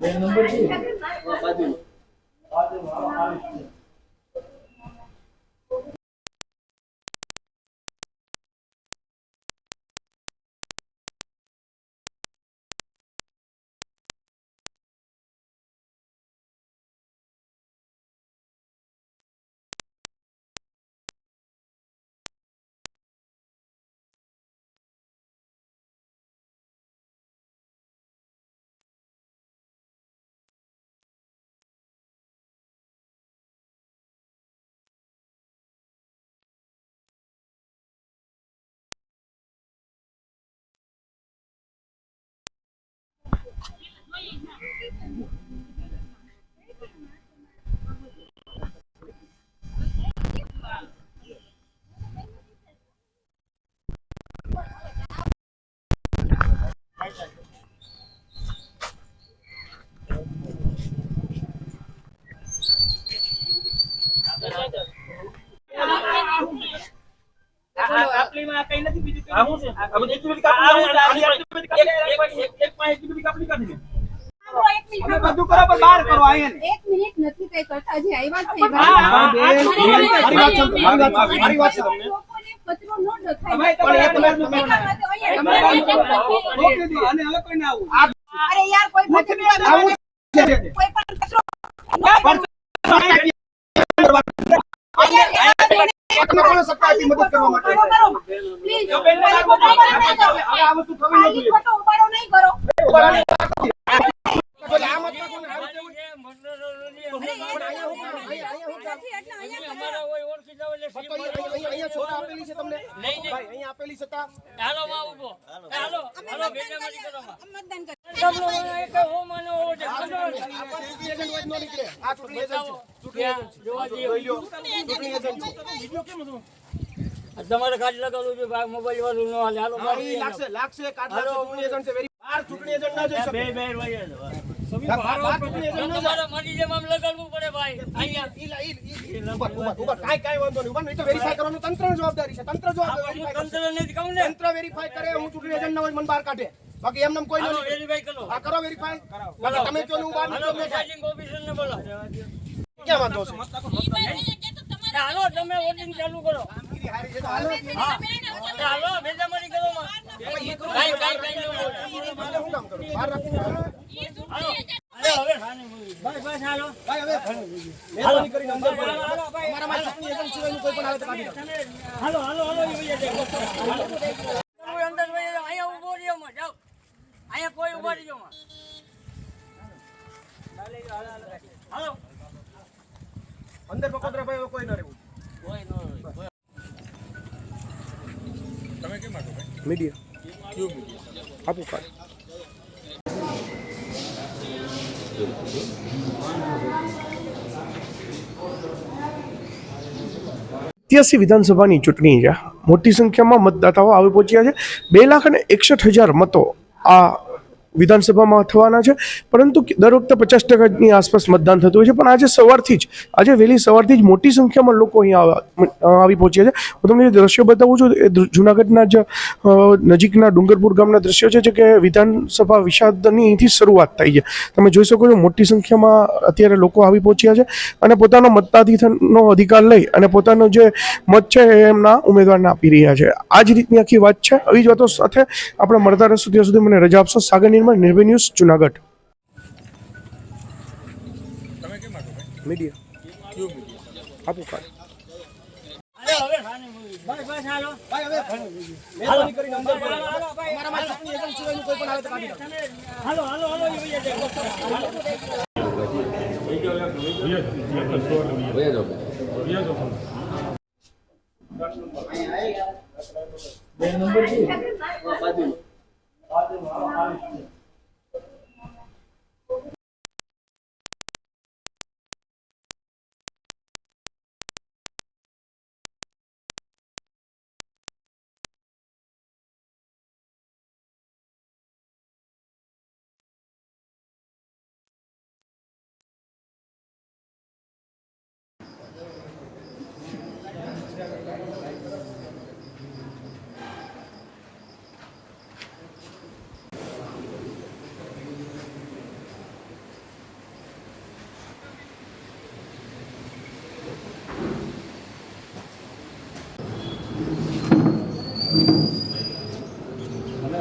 બે નંબર છે બાજુ કઈ નથી બીજું આ શું છે? આ બધી બધી કાપણી કરી, એક- એક- એક પાસે એટલી કરી. મિનિટ તમે બધું કરો પણ બહાર કરો અહીંયા એક મિનિટ નથી કઈ કરતા જે મારી વાત છે, મારી વાત છે, તમને. કચરો ન ડખાય. ભાઈ, એક વારનું આવું દીધું. અને હવે કોઈ ના આવું. અરે યાર કોઈ આવું. કોઈ પણ કચરો તમે કોને સત્તા આપી મદદ કરવા માટે? ઉપાડો કરો. Please, જો બેનને ખાલી લાગુ ખોટો પડે. ઉપાડો નહીં કરો. હવે આ વસ્તુ થવી ખાલી નથી. ઉપાડો નહીં કરો. આપેલી છે તમને આપેલી સત્તા મતદાન કરો. આ ચૂંટણી તમારે કાર્ડ લગાવવું છે મોબાઈલ વાળું નો હાલે. હાલો લાગશે લાગશે કાર્ડ લાગશે ચૂંટણી એજન્ટ છે વેરી. બાર ચૂંટણી એજન્ટ ના જોઈ શકે. બે બે વાગે બહાર- બહાર ચૂંટણી એજન્ટ ના જાય. તમારે જેમ આમ લગાડવું પડે ભાઈ. અહીંયા. ઈ લા- ઈ- ઈ- ઈ- ઊભા, ઊભા, ઊભા. કાંઈ કાંઈ વાંધો નહીં ઊભા, નહીં તો વેરીફાઈ કરવાનું તંત્રની જવાબદારી છે. તંત્ર જવાબ હું verify કરશે. તંત્ર કહું ને. તંત્ર વેરીફાઈ કરે હું ચૂંટણી એજન્ટ ના હોય મને બહાર કાઢે. બાકી એમને કોઈ હાલો વેરીફાઈ કરો. આ કરો વેરીફાઈ બાકી તમે કયો ને હું બહાર નીકળો નીકળું ફાઇલિંગ ઓફિસર ને બોલો. ક્યાં વાંધો છે? હાલો તમે વોટિંગ ચાલુ કરો. હા. હાલો ભેજામારી કરો કઈ કઈ ન? બહાર રાખીને હાલો. હાલો. હાલો. અંદર પકોતરા ભાઈ કોઈ ન રહેવું. કોઈ નો ભાઈ? મીડિયા આપું કાર્ડ સત્યાસી વિધાનસભાની ચૂંટણી છે. મોટી સંખ્યામાં મતદાતાઓ આવી પહોંચ્યા છે. બે લાખ અને એકસઠ હજાર મતો આ વિધાનસભામાં થવાના છે. પરંતુ દર વખતે પચાસ ટકાની આસપાસ મતદાન થતું હોય છે. પણ આજે સવારથી જ, આજે વહેલી સવારથી જ મોટી સંખ્યામાં લોકો અહીંયા આવી પહોંચ્યા છે. હું તમને જે દ્રશ્યો બતાવું છું, એ જૂનાગઢના જ નજીકના ડુંગરપુર ગામના દ્રશ્યો છે કે વિધાનસભા વિષાદની અહીંથી શરૂઆત થઈ છે. તમે જોઈ શકો છો, મોટી સંખ્યામાં અત્યારે લોકો આવી પહોંચ્યા છે અને પોતાનો મતાધિકારનો અધિકાર લઈ અને પોતાનો જે મત છે, એ એમના ઉમેદવારને આપી રહ્યા છે. આ જ રીતની આખી વાત છે. આવી જ વાતો સાથે આપણે મળતા રહેશું ત્યાં સુધી મને રજા આપશો. સાગર નિર્મળ નિર્ભય ન્યૂઝ જુનાગઢ. મીડિયા આપું કાર્ડ હાલો હવે બાજુ બોલી.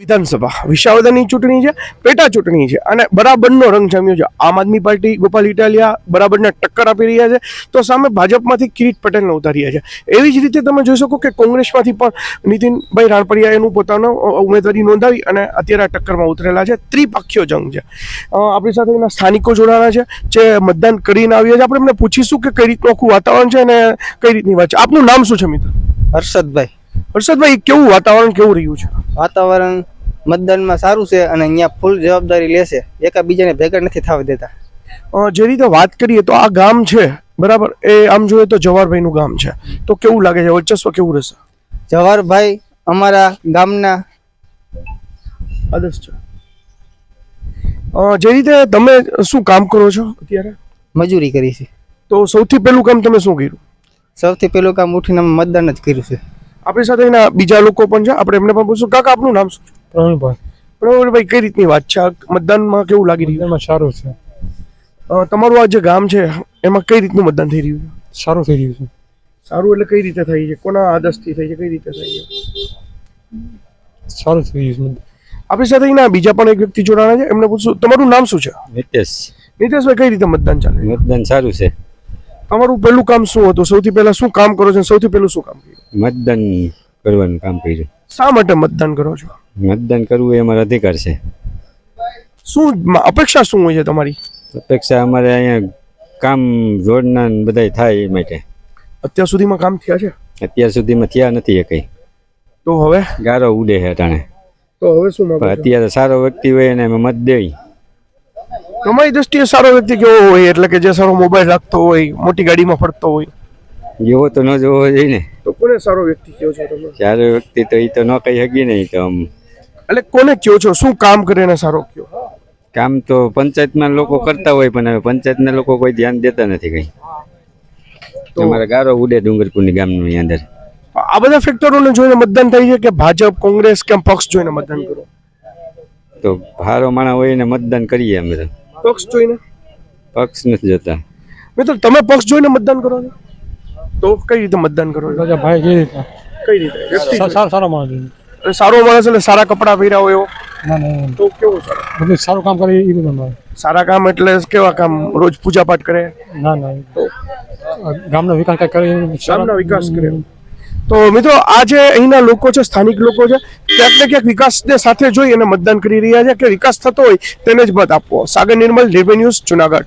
વિધાનસભા. વિસાવદરની ચૂંટણી છે, પેટા ચૂંટણી છે અને બરાબરનો રંગ જામ્યો છે. આમ આદમી પાર્ટી, ગોપાલ ઇટાલિયા બરાબરને ટક્કર આપી રહ્યા છે. તો સામે ભાજપમાંથી કિરીટ પટેલને ઉતાર્યા છે. એવી જ રીતે તમે જોઈ શકો કે કોંગ્રેસમાંથી પણ નીતિનભાઈ રાણપડિયા એનું પોતાનો ઉમેદવારી નોંધાવી અને અત્યારે આ ટક્કરમાં ઉતરેલા છે. ત્રિપાખ્યો જંગ છે. આપણી સાથે એના સ્થાનિકો જોડાણા છે, જે મતદાન કરીને આવ્યા છે. આપણે એમને પૂછીશું કે કઈ રીતનું આખું વાતાવરણ છે અને કઈ રીતની વાત છે. આપનું નામ શું છે મિત્ર? હર્ષદભાઈ. હર્ષદભાઈ કેવું વાતાવરણ કેવું રહ્યું છે? વાતાવરણ મતદાનમાં સારું છે અને અહીંયા ફૂલ જવાબદારી લેશે એકાબીજાને ભેગા નથી થવા દેતા. જે રીતે વાત કરીએ તો આ ગામ છે બરાબર? એ આમ જોઈએ તો જવાહરભાઈનું ગામ છે. તો કેવું લાગે છે? વર્ચસ્વ કેવું રહેશે? જવાહરભાઈ અમારા ગામના આદર્શ છે. જે રીતે તમે શું કામ કરો છો અત્યારે? મજૂરી કરી છે. તો સૌથી પહેલું કામ તમે શું કર્યું? સૌથી પહેલું કામ ઉઠીને મતદાન જ કર્યું છે. આપણી સાથે એના બીજા લોકો પણ છે. આપણે એમને પણ પૂછશું. કાકા આપનું નામ શું છે? પ્રવીણભાઈ. પ્રવીણભાઈ કઈ રીતની વાત છે? મતદાનમાં કેવું લાગી રહ્યું? એમાં સારું છે. તમારું આ જે ગામ છે એમાં કઈ રીતનું મતદાન થઈ રહ્યું છે? સારું થઈ રહ્યું છે. સારું એટલે કઈ રીતે થઈ છે? કોના આદર્શથી થઈ છે? કઈ રીતે થઈ છે? સારું થઈ રહ્યું છે. આપણી સાથે ના બીજા પણ એક વ્યક્તિ જોડાણા છે. એમને પૂછશું. તમારું નામ શું છે? નિતેશ. નીતેશભાઈ કઈ રીતે મતદાન ચાલે? મતદાન સારું છે. તમારું પહેલું કામ શું હતું? સૌથી પહેલા શું કામ કરો છો? સૌથી પહેલું શું કામ કર્યું? મતદાન કરવાનું કામ કર્યું. શા માટે મતદાન કરો છો? મતદાન કરવું એ અમારો અધિકાર છે. શું અપેક્ષા શું હોય છે તમારી? અપેક્ષા અમારે અહીંયા કામ રોડના બધા બધાય થાય એ માટે. અત્યાર સુધીમાં કામ થયા છે? અત્યાર સુધીમાં થયા નથી એ કંઈ. તો હવે? ગારો ઉડે છે અટાણે. તો હવે શું? અત્યારે સારો વ્યક્તિ હોય એને મત દેવી. તમારી દ્રષ્ટિએ સારો વ્યક્તિ કેવો હોય એટલે કે જે સારો મોબાઈલ રાખતો હોય મોટી ગાડીમાં ફરતો હોય. જેવો તો ન જોવો જોઈએ ને. તો કોને સારો વ્યક્તિ કહો છો તમે? સારો વ્યક્તિ તો એ તો ન કહી શકીએ ને તો આમ. એટલે કોને કહો છો? શું કામ કરે ને સારો કયો કામ તો પંચાયતના લોકો કરતા હોય પણ હવે પંચાયતના લોકો કોઈ ધ્યાન દેતા નથી કંઈ. તમારા ગારો ઉડે ડુંગરપુરની ગામની અંદર. આ બધા ફેક્ટરોને જોઈને મતદાન થાય છે કે ભાજપ કોંગ્રેસ કેમ પક્ષ જોઈને મતદાન કરો? તો ભારો માણા હોય ને મતદાન કરીએ અમે તો. પક્ષ જોઈને? પક્ષ નથી જતા. મિત્રો તમે પક્ષ જોઈને મતદાન કરો છો? તો કઈ રીતે મતદાન કરો છો? રાજા ભાઈ કઈ રીતે? કઈ રીતે? વ્યક્તિ સારો સારો માણસ. અને સારો માણસ એટલે સારા કપડાં પહેર્યા હોય એવો? ના ના તો કેવું સારું બધું સારું કામ કરે એ બધું સારા કામ એટલે કેવા કામ? રોજ પૂજા પાઠ કરે? ના ના. ગામનો વિકાસ કરે એવું સારો- વિકાસ કરે. તો મિત્રો આ જે અહીંના લોકો છે, સ્થાનિક લોકો છે, ક્યાંક ને ક્યાંક વિકાસને સાથે જોઈ અને મતદાન કરી રહ્યા છે. કે વિકાસ થતો હોય તેને જ મત આપવો. સાગર નિર્મલ રેવન્યુઝ જુનાગઢ.